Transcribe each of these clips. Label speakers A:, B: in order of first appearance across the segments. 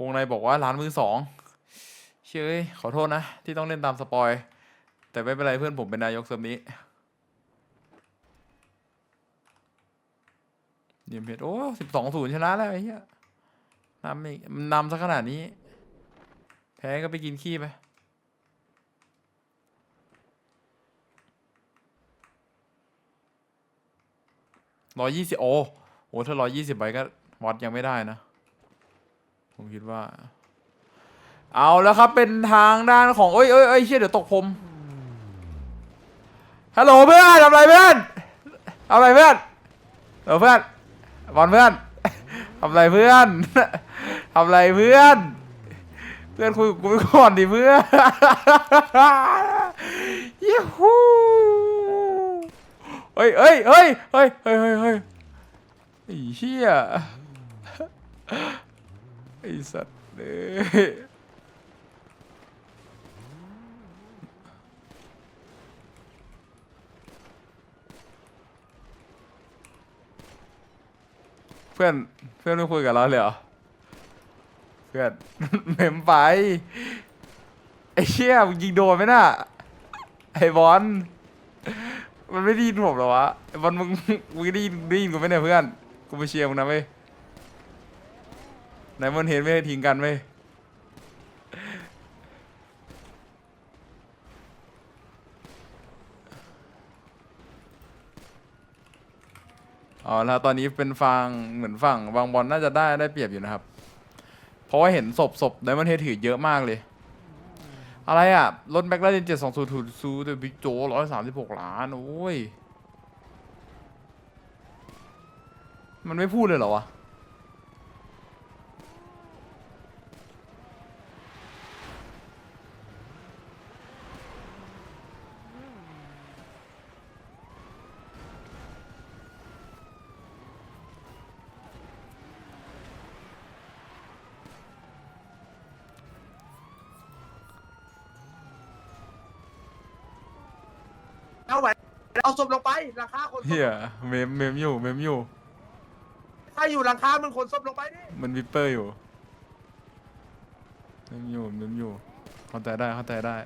A: วงในบอกว่าร้านมือสองเชื่ยขอโทษนะ ที่ต้องเล่นตามสปอย แต่ไม่เป็นไรเพื่อนผมเป็นนายกเซิร์ฟนี้เดียมเพชรโอ้สิบสองศูนย์ชนะแล้วไอ้เหี้ยนำอีกมันนำซะขนาดนี้ แพ้ก็ไปกินขี้ไปร้อยยี่สิบโอ้โหถ้าร้อยยี่สิบใบก็วัดยังไม่ได้นะ ผมคิดว่า เอาแล้วครับเป็นทางด้านของเอ้ยเอ้ยเอ้ยเชี่ยเดี๋ยวตกผมฮัลโหลเพื่อนทำไรเพื่อนทำไรเพื่อนเออเพื่อนบอลเพื่อนทำไรเพื่อนทำไรเพื่อน เพื่อนคุยกับกูไปก่อนดิเพื่อนยูฮูเฮ้ยเฮ้ยเฮ้ยเฮ้ยเฮ้ยเฮ้ยเฮ้ย อ้เหี้ยไอ้สัตว์เอ้ยเพื่อนเพื่อนไม่คุยกับเราเลยเหรอ เพื่อน เมมไป ไอ้เชี่ยมึงยิงโดนไหมน่ะ ไอ้บอลมันไม่ได้ยินผมเหรอวะไอ้บอลมึงมึงได้ยินได้ยินกูไหมเนี่ยเพื่อน กูไปเชียร์มึงนะเว้ย ไหนมันเห็นไม่ให้ทิ้งกันเว้ยอ๋อแล้วตอนนี้เป็นฝั่งเหมือนฝั่งบางบอลน่าจะได้ได้เปรียบอยู่นะครับ เพราะว่าเห็นศพศพไดมอนเฮดถือเยอะมากเลย อะไรอะ รถแม็กลาเรนเจ็ดสองศูนย์ถูซูแต่บิ๊กโจร้อยสามสิบหกล้านโอ้ย มันไม่พูดเลยเหรอวะ
B: เอาไหวเอาศพลงไปราคาคนศพ
A: เฮียเมมเมมอยู่เมมอยู่
B: ถ้าอยู่ราคามันคนศพลงไปดิ
A: มันวิปเปอร์อยู่เมมอยู่เมมอยู่เข้าใจได้เข้าใจได้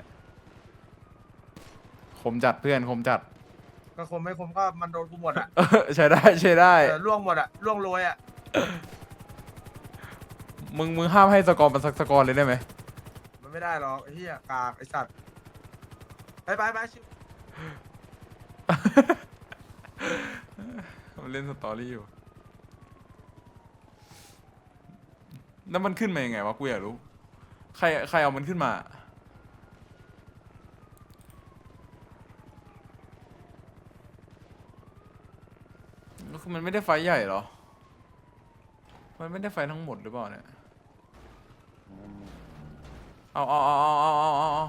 A: คมจัดเพื่อนคมจัด
B: ก็คมไม่คมก็มันโดนกูหมดอะ
A: เออใช้ได้ใช้ได้
B: เออล่วงหมดอะล่วงโรยอะ
A: มึงมึงห้ามให้สกอร์มันสักสกอร์เลยได้ไหม
B: มันไม่ได้หรอกไอ้เหี้ยกากไอ้สัตว์ไปไปไปชิว
A: เล่นสตอรี่อยู่ แล้วมันขึ้นมายังไงวะกูอยากรู้ ใครใครเอามันขึ้นมา มันไม่ได้ไฟใหญ่หรอ มันไม่ได้ไฟทั้งหมดหรือเปล่าเนี่ย เอาเอาเอาเอาเอาเอา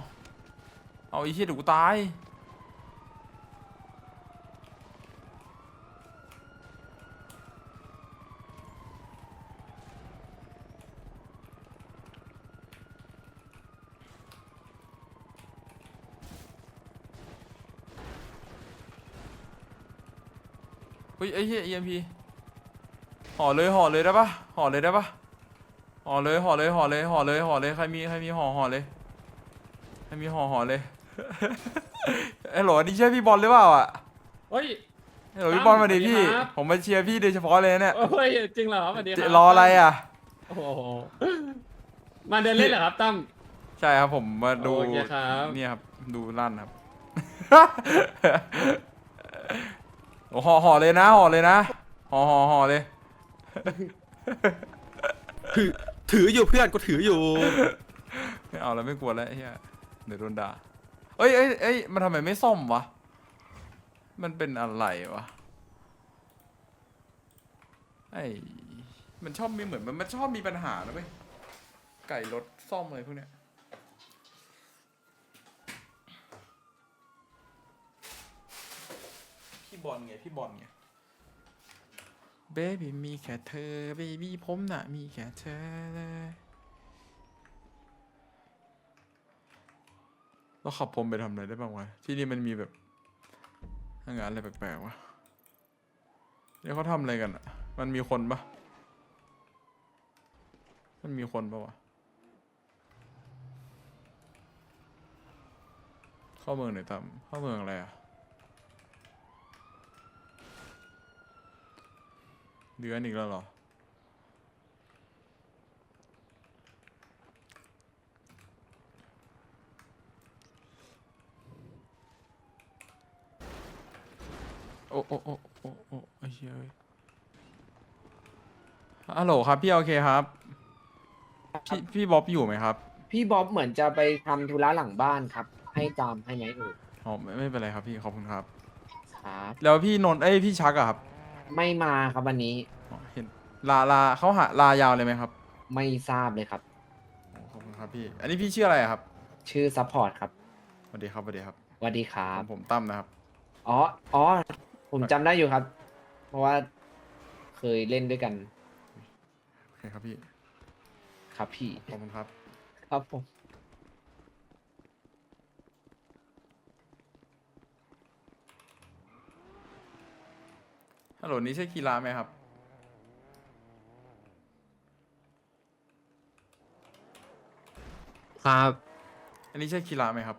A: เอาไอ้เหี้ยเดี๋ยวกูตาย ฮ้ยไอ้เหี้ย EMP ห่อเลยห่อเลยได้ปะห่อเลยได้ปะห่อเลยห่อเลยห่อเลยห่อเลยห่อเลยใครมีใครมีห่อห่อเลยใครมีห่อห่อเลยไอ้โหลนี่ใช่พี่บอลหรือเปล่าอะ
C: เฮ้ย
A: ไอ้โหลพี่บอลมาดิ
C: สวัสดี
A: พี่
C: ครับ
A: ผมมาเชียร์พี่โดยเฉพาะเลยเนี่ย
C: โอ้ยจริงเหรอครับสวัสดีค
A: จะ
C: รับ
A: รออะไรอะ
C: โอ้โหมาเดินเล่นเหรอครับตั้ม
A: ใช่ครับผมมาดู
C: โอเคครับ
A: เนี่ยครับดูลั่นครับโอ้ ห่อห่อเลยนะห่อเลยนะห่อห่อห่อเลย
D: ถือถืออยู่เพื่อนก็ถืออยู่
A: ไม่เอาแล้วไม่กลัวแล้วไอ้เฮียเดี๋ยวโดนด่าเอ้ยเอ้ยเอ้ยมันทำไมไม่ซ่อมวะ มันเป็นอะไรวะ ไอ้มันชอบมีเหมือนมันมันชอบมีปัญหานะเว้ย ไก่รถซ่อมอะไรพวกเนี้ย บอลไงพี่บอลไงเบบี้มีแค่เธอเบบี้ผมน่ะมีแค่เธอเลยแล้วขับผมไปทำอะไรได้บ้างวะที่นี่มันมีแบบงานอะไรแปลกๆวะเนี่ยเขาทำอะไรกันอะมันมีคนปะมันมีคนปะวะเข้าเมืองไหนตามเข้าเมืองอะไรอะ เดือนอีกแล้วเหรอ โอ้โอ้โอ้โอ้โอ้ไอ้เหี้ยเอ้ยฮัลโหลครับ พี่โอเคครับ พี่พี่บ๊อบอยู่ไหมครับ
E: พี่บ๊อบเหมือนจะไปทำธุระหลังบ้านครับ ให้ตามให้ไหมเอ่ย
A: อ๋อไม่ไม่เป็นไรครับพี่ขอบคุณครับ
E: ครับ
A: แล้วพี่นนท์เอ้ยพี่ชักอะครับ
E: ไม่มาครับวันนี้
A: อ๋อเห็นลาลาเขาหาลายาวเลยไหมครับ
E: ไม่ทราบเลยครับ
A: อ๋อขอบคุณครับพี่ อันนี้พี่ชื่ออะไรอะครับ
E: ชื่อซัพพอร์ตครับ
A: สวัสดีครับสวัสดีครับ
E: สวัสดีครั
A: ผ
E: บ
A: มผมตั้มนะครับ
E: อ๋อ อ๋อ ผมจำได้อยู่ครับ เพราะว่าเคยเล่นด้วยกัน
A: โอเคครับพี่
E: ครับพี่
A: ขอบคุณครับ
E: ครับผม
A: ลโหลนี้ใช่กีฬาไหมครับ
F: ครับ
A: อันนี้ใช่กีฬาไหมครับ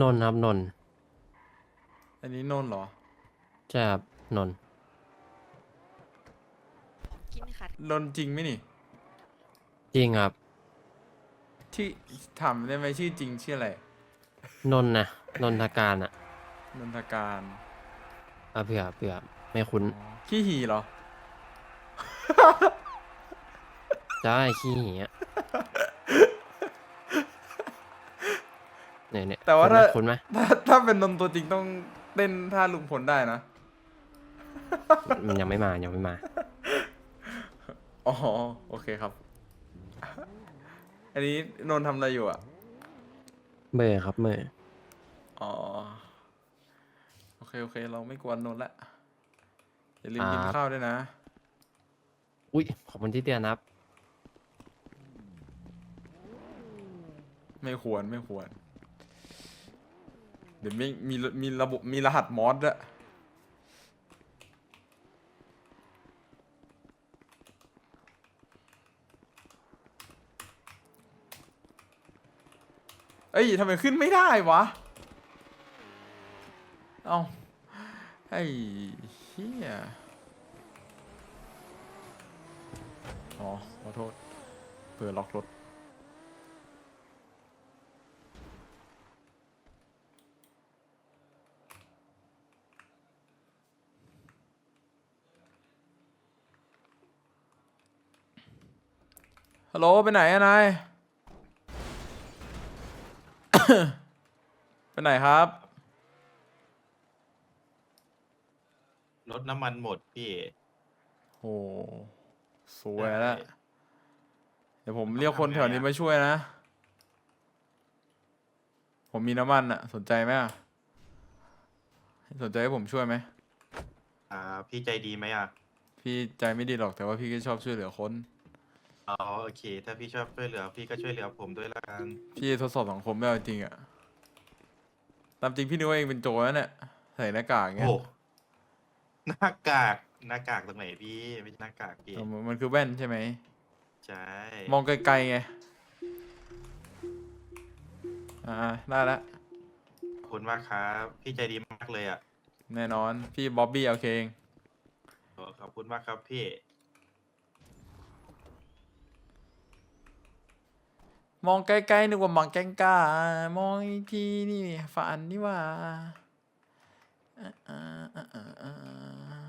F: นนท์ครับนนท์
A: อันนี้นนท์เหรอ
F: ใช่ครับนนท์
G: กินค่ะ
A: นนท์จริงไหมนี่
F: จริงครับ
A: ที่ถามได้ไหมชื่อจริงชื่ออะไร
F: นนท์นะนนทการอะ
A: นนทการ
F: อะเผื่อเผื่อไม่คุ้น
A: อ๋อขี้หีเหรอ
F: ใช่ขี้เหี้ยเนี่ยเนี่ย
A: แต่ว่าถ้า
F: คุ้นไหม
A: ถ้าถ้าเป็นนนท์ตัวจริงต้องเต้นท่าลุงพลได้นะ
F: คุ้นไหมมันยังไม่มายังไม่มา
A: อ๋อ โอเคครับ อันนี้นนท์ทำอะไรอยู่อะ
F: เบอร์ครับเบอร์
A: อ๋อ โอเคโอเค เราไม่กวนนนท์ละ อย่าลืมกินข้าวด้วยนะ
F: อุ้ยขอบคุณที่เตือนนะครับ
A: ไม่ควรไม่ควร เดี๋ยวไม่มีมีระบบมีรหัสมอสด้วยเอ้ยทำไมขึ้นไม่ได้วะ เอ้า ไอ้เฮียอ๋อ ขอโทษ เปิดล็อกรถ ฮัลโหล ไปไหนอะนาย ไปไหนครับ
H: รถน้ำมันหมดพี่
A: โอ้สวยแล้ว
H: ได้
A: เดี๋ยวผมเรียกคนแถวนี้มาช่วยนะ ผมมีน้ำมันอะสนใจไหมอะสนใจให้ผมช่วยไหม
H: อ่า พี่ใจดีไหมอะ
A: พี่ใจไม่ดีหรอกแต่ว่าพี่ก็ชอบช่วยเหลือคน
H: อ๋อโอเค ถ้าพี่ชอบช่วยเหลือ พี่ก็ช่วยเหลือผมด้วยละกัน
A: พี่ทดสอบสังคมไม่เอาจริงอะตามจริงพี่นึกว่าเองเป็นโจรนะเนี่ยใส่หน้ากากเงี้ย
H: โอ้ หน้ากากหน้ากากตรงไหนพี่ไม่ใช่หน้ากากพี่
A: เออมันมันคือแว่นใช่ไหม
H: ใช่
A: มองไกลๆไง อ่า ได้แล้ว
H: ขอบคุณมากครับ พี่ใจดีมากเลยอะ
A: แน่นอน พี่บ๊อบบี้โอเคเอง
H: โอ้ขอบคุณมากครับพี่
A: มองไกลๆนึกว่ามองแกงกามองอีกทีนี่ฝันนี่หว่า Uh, uh, uh, uh, uh.